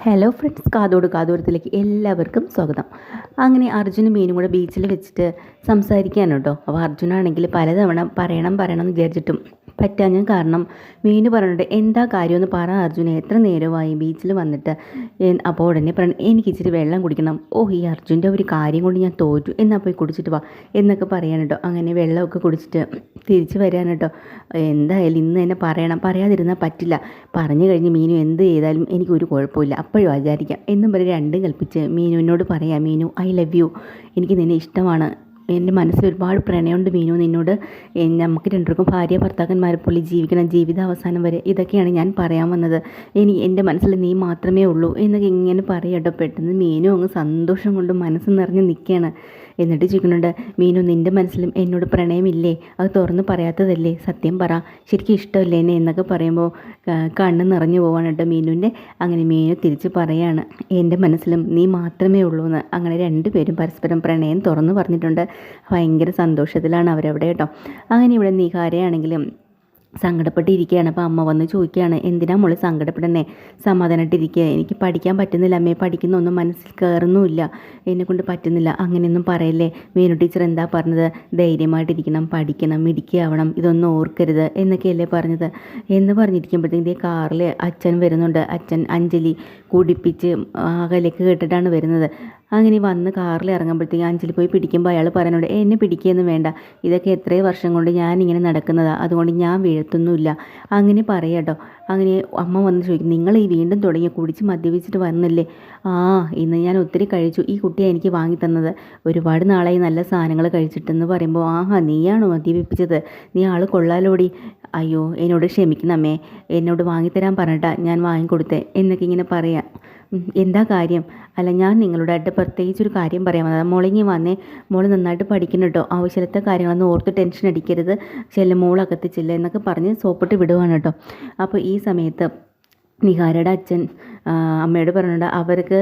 Hello friends കാതോട് കാതോരത്തിലേക്ക് എല്ലാവർക്കും സ്വാഗതം. അങ്ങനെ അർജുനും മീനും കൂടെ ബീച്ചിൽ വെച്ചിട്ട് സംസാരിക്കാനുണ്ടോ അപ്പോൾ അർജുനാണെങ്കിൽ പലതവണ പറയണം പറയണം എന്ന് വിചാരിച്ചിട്ടും പറ്റാഞ്ഞ കാരണം. മീനു പറഞ്ഞിട്ട് എന്താ കാര്യമെന്ന് പറ അർജുന. എത്ര നേരമായി ബീച്ചിൽ വന്നിട്ട്? അപ്പോൾ ഉടനെ പറഞ്ഞു എനിക്ക് ഇച്ചിരി വെള്ളം കുടിക്കണം. ഓ ഈ അർജുന്റെ ഒരു കാര്യം കൊണ്ട് ഞാൻ തോറ്റു. എന്നാൽ പോയി കുടിച്ചിട്ട് വാ. എന്നൊക്കെ പറയാൻ കേട്ടോ. അങ്ങനെ വെള്ളമൊക്കെ കുടിച്ചിട്ട് തിരിച്ചു വരാൻ കേട്ടോ. എന്തായാലും ഇന്ന് തന്നെ പറയണം. പറയാതിരുന്നാൽ പറ്റില്ല. പറഞ്ഞു കഴിഞ്ഞ് മീനു എന്ത് ചെയ്താലും എനിക്കൊരു കുഴപ്പമില്ല. അപ്പോഴും വിചാരിക്കാം. എന്നും പറഞ്ഞ് രണ്ടും കൽപ്പിച്ച് മീനുവിനോട് പറയാം. Meenu I love you. എനിക്ക് നിന്നെ ഇഷ്ടമാണ്. എന്റെ മനസ്സിൽ ഒരുപാട് പ്രണയമുണ്ട് മീനു. നിന്നോട് നമുക്ക് രണ്ടുപേർക്കും ഭാര്യ ഭർത്താക്കന്മാരെ പോലെ ജീവിക്കണം. ജീവിത അവസാനം വരെ ഇതൊക്കെയാണ് ഞാൻ പറയാൻ വന്നത്. ഇനി എന്റെ മനസ്സിൽ നീ മാത്രമേ ഉള്ളൂ എന്നൊക്കെ ഇങ്ങനെ പറയട്ടോ പെട്ടെന്ന് മീനു അങ്ങ് സന്തോഷം കൊണ്ട് മനസ്സ് നിറഞ്ഞ് നിൽക്കുകയാണ് എന്നിട്ട് ചോദിക്കുന്നുണ്ട് മീനു നിന്റെ മനസ്സിലും എന്നോട് പ്രണയമില്ലേ? അത് തുറന്ന് പറയാത്തതല്ലേ? സത്യം പറ. ശരിക്കും ഇഷ്ടമല്ലേ എന്നെ? എന്നൊക്കെ പറയുമ്പോൾ കണ്ണ് നിറഞ്ഞു പോവാണ് കേട്ടോ മീനുവിന്റെ. അങ്ങനെ മീനു തിരിച്ച് പറയാണ് എന്റെ മനസ്സിലും നീ മാത്രമേ ഉള്ളൂ എന്ന് അങ്ങനെ രണ്ടുപേരും പരസ്പരം പ്രണയം തുറന്നു പറഞ്ഞിട്ടുണ്ട്. ഭയങ്കര സന്തോഷത്തിലാണ് അവരവിടെ കേട്ടോ. അങ്ങനെ ഇവിടെ നിഹാരയാണെങ്കിലും സങ്കടപ്പെട്ടിരിക്കുകയാണ്. അപ്പോൾ അമ്മ വന്ന് ചോദിക്കുകയാണ് എന്തിനാ മോൾ സങ്കടപ്പെടുന്നേ? സമാധാനമായിട്ടിരിക്കുക എനിക്ക് പഠിക്കാൻ പറ്റുന്നില്ല. അമ്മയെ പഠിക്കുന്നൊന്നും മനസ്സിൽ കയറുന്നുമില്ല. എന്നെക്കൊണ്ട് പറ്റുന്നില്ല. അങ്ങനെയൊന്നും പറയല്ലേ? വേണു ടീച്ചർ എന്താ പറഞ്ഞത്? ധൈര്യമായിട്ടിരിക്കണം പഠിക്കണം മിടിക്കാവണം ഇതൊന്നും ഓർക്കരുത് എന്നൊക്കെയല്ലേ പറഞ്ഞത്. എന്ന് പറഞ്ഞിരിക്കുമ്പോഴത്തേക്കും ഇതേ കാറിൽ അച്ഛൻ വരുന്നുണ്ട്. അച്ഛൻ അഞ്ജലി കുടിപ്പിച്ച് അകലേക്ക് കേട്ടിട്ടാണ് വരുന്നത്. അങ്ങനെ വന്ന് കാറിൽ ഇറങ്ങുമ്പോഴത്തേക്കും അഞ്ജലി പോയി പിടിക്കുമ്പോൾ അയാൾ പറയുന്നുണ്ട് എന്നെ പിടിക്കുകയൊന്നും വേണ്ട. ഇതൊക്കെ എത്രയോ വർഷം കൊണ്ട് ഞാൻ ഇങ്ങനെ നടക്കുന്നതാണ് അതുകൊണ്ട് ഞാൻ വീഴത്തൊന്നുമില്ല. അങ്ങനെ പറയട്ടോ അങ്ങനെ അമ്മ വന്ന് ചോദിക്കും നിങ്ങൾ ഈ വീണ്ടും തുടങ്ങി കുടിച്ച് മദ്യപിച്ചിട്ട് വന്നില്ലേ? ആ ഇന്ന് ഞാൻ ഒത്തിരി കഴിച്ചു. ഈ കുട്ടിയെ എനിക്ക് വാങ്ങി തന്നത്. ഒരുപാട് നാളായി നല്ല സാധനങ്ങൾ കഴിച്ചിട്ടെന്ന് പറയുമ്പോൾ ആഹാ നീയാണോ മദ്യപിപ്പിച്ചത്? നീ ആൾ കൊള്ളാലോടി. അയ്യോ എന്നോട് ക്ഷമിക്കണമേ എന്നോട് വാങ്ങിത്തരാൻ പറഞ്ഞിട്ടാ ഞാൻ വാങ്ങിക്കൊടുത്തേ എന്നൊക്കെ ഇങ്ങനെ പറയാം. എന്താ കാര്യം? അല്ല ഞാൻ നിങ്ങളോടായിട്ട് പ്രത്യേകിച്ച് ഒരു കാര്യം പറയാൻ വന്നത്. മോളിങ്ങി വന്നേ മോൾ നന്നായിട്ട് പഠിക്കണം കേട്ടോ ആവശ്യത്തെ കാര്യങ്ങളൊന്നും ഓർത്ത് ടെൻഷൻ അടിക്കരുത്. ചെല്ല മോളകത്ത് ചെല്ല എന്നൊക്കെ പറഞ്ഞ് സോപ്പിട്ട് വിടുവാണ് കേട്ടോ അപ്പോൾ ഈ സമയത്ത് നിഹാരയുടെ അച്ഛൻ അമ്മയോട് പറഞ്ഞിട്ട് അവർക്ക്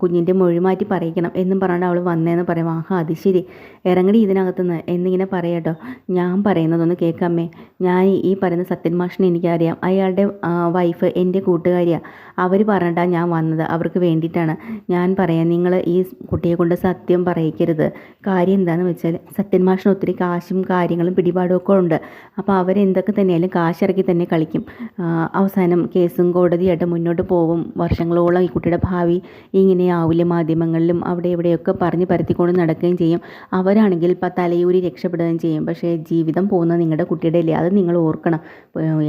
കുഞ്ഞിന്റെ മൊഴി മാറ്റി പറയിക്കണം എന്നും പറഞ്ഞിട്ട് അവൾ വന്നേന്ന് പറയും. ആഹാ അത് ശരി. ഇറങ്ങടി ഇതിനകത്തുനിന്ന്. എന്നിങ്ങനെ പറയട്ടോ ഞാൻ പറയുന്നതൊന്ന് കേൾക്കാമേ ഞാൻ ഈ പറയുന്ന സത്യൻ മാഷിനെ എനിക്കറിയാം. അയാളുടെ വൈഫ് എന്റെ കൂട്ടുകാരിയാണ് അവർ പറഞ്ഞിട്ടാണ് ഞാൻ വന്നത്. അവർക്ക് വേണ്ടിയിട്ടാണ് ഞാൻ പറയാം. നിങ്ങൾ ഈ കുട്ടിയെ കൊണ്ട് സത്യം പറയിക്കരുത്. കാര്യം എന്താണെന്ന് വെച്ചാൽ സത്യൻ മാഷിന് ഒത്തിരി കാശും കാര്യങ്ങളും പിടിപാടും ഒക്കെ ഉണ്ട്. അപ്പോൾ അവരെന്തൊക്കെ തന്നെയായാലും കാശിറക്കി തന്നെ കളിക്കും. അവസാനം കേസും കോടതിയായിട്ട് മുന്നോട്ട് പോകും വർഷങ്ങളോളം ഈ കുട്ടിയുടെ ഭാവി ഇങ്ങനെ ആവില്ല. മാധ്യമങ്ങളിലും അവിടെ ഇവിടെയൊക്കെ പറഞ്ഞ് പരത്തിക്കൊണ്ട് നടക്കുകയും ചെയ്യും. അവരാണെങ്കിൽ തലയൂരി രക്ഷപ്പെടുകയും ചെയ്യും. പക്ഷേ ജീവിതം പോകുന്നത് നിങ്ങളുടെ കുട്ടിയുടെ അല്ലേ? അത് നിങ്ങൾ ഓർക്കണം.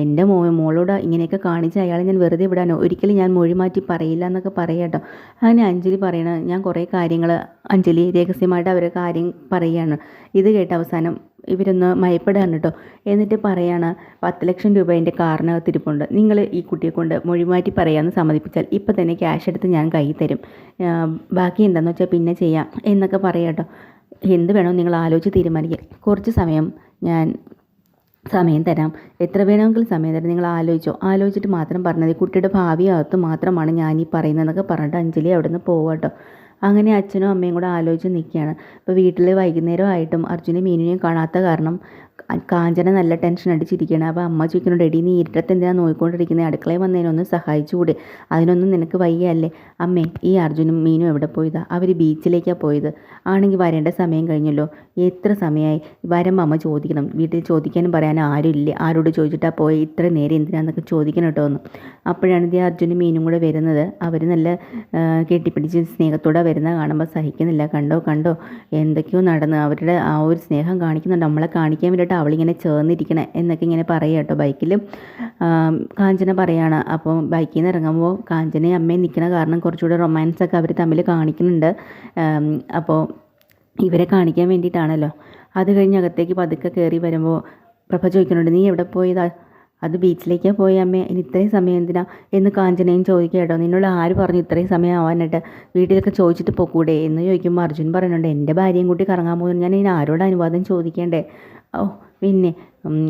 എന്റെ മോ മോളോട് ഇങ്ങനെയൊക്കെ കാണിച്ച് അയാളെ ഞാൻ വെറുതെ വിടാനോ? ഒരിക്കലും ഞാൻ മൊഴി മാറ്റി പറയില്ല എന്നൊക്കെ പറയാട്ടോ. അങ്ങനെ അഞ്ജലി പറയണ. ഞാൻ കുറേ കാര്യങ്ങൾ അഞ്ജലി രഹസ്യമായിട്ട് അവരെ കാര്യം പറയുകയാണ്. ഇത് കേട്ട അവസാനം ഇവരൊന്ന് മയപ്പെടുകയാണ് കേട്ടോ എന്നിട്ട് പറയാണ് പത്ത് ലക്ഷം രൂപ എന്റെ കാറിനകത്ത് ഇരിപ്പുണ്ട് നിങ്ങൾ ഈ കുട്ടിയെ കൊണ്ട് മൊഴി മാറ്റി പറയാമെന്ന് സമ്മതിപ്പിച്ചാൽ ഇപ്പം തന്നെ ക്യാഷ് എടുത്ത് ഞാൻ കൈ തരും. ബാക്കി എന്താണെന്ന് വെച്ചാൽ പിന്നെ ചെയ്യാം എന്നൊക്കെ പറയാം കേട്ടോ എന്ത് വേണോ നിങ്ങൾ ആലോചിച്ച് തീരുമാനിക്കുക കുറച്ച് സമയം ഞാൻ സമയം തരാം. എത്ര വേണമെങ്കിലും സമയം തരാം. നിങ്ങൾ ആലോചിച്ചോ. ആലോചിച്ചിട്ട് മാത്രം പറഞ്ഞത് കുട്ടിയുടെ ഭാവി അകത്ത് മാത്രമാണ് ഞാൻ ഈ പറയുന്നതെന്നൊക്കെ പറഞ്ഞിട്ട് അഞ്ജലി അവിടെ നിന്ന് പോവാട്ടോ അങ്ങനെ അച്ഛനും അമ്മയും കൂടെ ആലോചിച്ച് നിൽക്കുകയാണ്. അപ്പോൾ വീട്ടിൽ വൈകുന്നേരം ആയിട്ടും അർജുനെ മീനിനെയും കാണാത്ത കാരണം കാഞ്ചന നല്ല ടെൻഷൻ അടിച്ചിരിക്കുകയാണ്. അപ്പോൾ അമ്മ ചോദിക്കുന്നുണ്ട് എടി നീ ഇരുട്ടത്ത് എന്തിനാണ് നോക്കിക്കൊണ്ടിരിക്കുന്നത് അടുക്കളയിൽ വന്നതിനൊന്ന് സഹായിച്ചുകൂടെ അതിനൊന്നും നിനക്ക് വയ്യല്ലേ. അമ്മേ ഈ അർജുനും മീനും എവിടെ പോയതാ? അവർ ബീച്ചിലേക്കാണ് പോയത്. ആണെങ്കിൽ വരേണ്ട സമയം കഴിഞ്ഞല്ലോ. എത്ര സമയമായി? വരുമ്പോൾ അമ്മ ചോദിക്കണം. വീട്ടിൽ ചോദിക്കാനും പറയാനും ആരുമില്ല. ആരോട് ചോദിച്ചിട്ടാ പോയി? ഇത്ര നേരം എന്തിനാന്നൊക്കെ ചോദിക്കണം കേട്ടോ എന്ന്. അപ്പോഴാണ് ഇത് അർജുനും മീനും കൂടെ വരുന്നത്. അവർ നല്ല കെട്ടിപ്പിടിച്ച് സ്നേഹത്തോടെ വരുന്നത് കാണുമ്പോൾ സഹിക്കുന്നില്ല. കണ്ടോ കണ്ടോ? എന്തൊക്കെയോ നടന്ന് അവരുടെ ആ ഒരു സ്നേഹം കാണിക്കുന്നുണ്ട്. നമ്മളെ കാണിക്കാൻ വേണ്ടിയിട്ട് അവളിങ്ങനെ ചേർന്നിരിക്കണേ എന്നൊക്കെ ഇങ്ങനെ പറയുക കേട്ടോ ബൈക്കിൽ കാഞ്ചന പറയാണ്. അപ്പോൾ ബൈക്കിൽ നിന്ന് ഇറങ്ങുമ്പോൾ കാഞ്ചനയും അമ്മയും നിൽക്കണ കാരണം കുറച്ചുകൂടെ റൊമാൻസ് ഒക്കെ അവർ തമ്മിൽ കാണിക്കുന്നുണ്ട് അപ്പോൾ ഇവരെ കാണിക്കാൻ വേണ്ടിയിട്ടാണല്ലോ. അത് കഴിഞ്ഞ് അകത്തേക്ക് പതുക്കെ കയറി വരുമ്പോൾ പ്രഭ ചോദിക്കുന്നുണ്ട് നീ എവിടെ പോയതാ? അത് ബീച്ചിലേക്കാണ് പോയ അമ്മേ. ഇനി ഇത്രയും സമയം എന്തിനാ? എന്ന് കാഞ്ചനയും ചോദിക്കുക കേട്ടോ. നിന്നോട് ആര് പറഞ്ഞു ഇത്രയും സമയം ആവാനായിട്ട് വീട്ടിലൊക്കെ ചോദിച്ചിട്ട് പോക്കൂടെ എന്ന് ചോദിക്കുമ്പോൾ അർജുൻ പറയുന്നുണ്ട് എന്റെ ഭാര്യയും കൂട്ടി കറങ്ങാൻ പോകുന്നു. ഞാൻ ഇനി ആരോട് അനുവാദം ചോദിക്കേണ്ടേ? ഓ പിന്നെ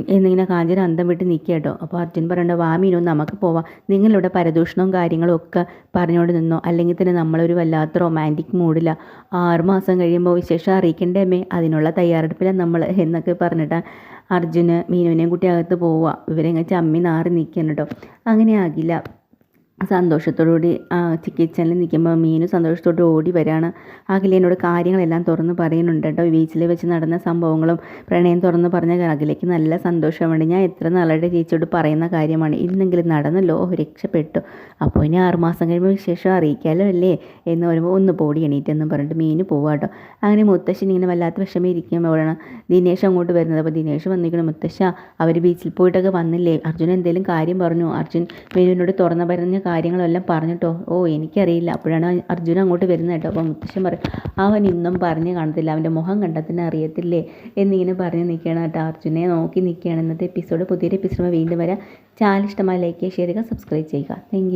എന്നിങ്ങനെ കാഞ്ചന അന്തം വിട്ട് നിൽക്കുക കേട്ടോ. അപ്പോൾ അർജുൻ പറയണ്ട വാ നമുക്ക് പോവാം. നിങ്ങളിവിടെ പരദൂഷണവും കാര്യങ്ങളും ഒക്കെ പറഞ്ഞുകൊണ്ട് നിന്നോ? അല്ലെങ്കിൽ തന്നെ നമ്മളൊരു വല്ലാത്ത റൊമാന്റിക് മൂഡില്ല ആറുമാസം കഴിയുമ്പോൾ വിശേഷം അറിയിക്കേണ്ടേ അമ്മേ? അതിനുള്ള തയ്യാറെടുപ്പിലാണ് നമ്മൾ എന്നൊക്കെ പറഞ്ഞിട്ട് അർജുന് മീനുവിനെയും കുട്ടി അകത്ത് പോവുക. ഇവരെങ്ങനെ ചമ്മി നാറി നിൽക്കണം കേട്ടോ. അങ്ങനെ ആകില്ല. സന്തോഷത്തോടുകൂടി കിച്ചണിൽ നിൽക്കുമ്പോൾ മീനു സന്തോഷത്തോടെ ഓടി വരികയാണ്. അഖില എന്നോട് കാര്യങ്ങളെല്ലാം തുറന്ന് പറയുന്നുണ്ട് കേട്ടോ. ബീച്ചിൽ വെച്ച് നടന്ന സംഭവങ്ങളും പ്രണയം തുറന്ന് പറഞ്ഞ അഖിലേക്ക് നല്ല സന്തോഷമുണ്ട്. ഞാൻ എത്ര നാളുടെ ചേച്ചിയോട് പറയുന്ന കാര്യമാണ്. ഇന്നെങ്കിലും നടന്നല്ലോ രക്ഷപ്പെട്ടു. അപ്പോൾ ഇനി ആറുമാസം കഴിയുമ്പോൾ വിശേഷം അറിയിക്കാമല്ലോ അല്ലേ? എന്ന് പറയുമ്പോൾ ഒന്ന് പോടി എണീറ്റെന്നും പറഞ്ഞിട്ട് മീന് പോവാട്ടോ അങ്ങനെ മുത്തശ്ശി ഇങ്ങനെ വല്ലാത്ത വിഷമം ഇരിക്കുമ്പോഴാണ് ദിനേശ് അങ്ങോട്ട് വരുന്നത്. അപ്പോൾ ദിനേശ് വന്നിരിക്കണം മുത്തശ്ശ അവർ ബീച്ചിൽ പോയിട്ടൊക്കെ വന്നില്ലേ? അർജുൻ എന്തെങ്കിലും കാര്യം പറഞ്ഞു. അർജുൻ മീനുവിനോട് തുറന്ന പറഞ്ഞ കാര്യങ്ങളെല്ലാം പറഞ്ഞിട്ടോ? ഓ എനിക്കറിയില്ല. അപ്പോഴാണ് അർജുനൻ അങ്ങോട്ട് വരുന്നത് കേട്ടോ. അപ്പോൾ മുത്തശ്ശൻ പറയും അവൻ ഇന്നും പറഞ്ഞ് കാണത്തില്ല. അവന്റെ മുഖം കണ്ടത്തിന് അറിയത്തില്ലേ? എന്നിങ്ങനെ പറഞ്ഞ് നിൽക്കുകയാണ് കേട്ടോ. അർജുനെ നോക്കി നിൽക്കുകയാണ്. ഇന്നത്തെ എപ്പിസോഡ് പുതിയൊരു എപ്പിസോഡ് വീണ്ടും വരാം. ചാനൽ ഇഷ്ടമായി ലൈക്ക് ചെയ്യുക ഷെയർ ചെയ്യുക സബ്സ്ക്രൈബ് ചെയ്യുക. താങ്ക്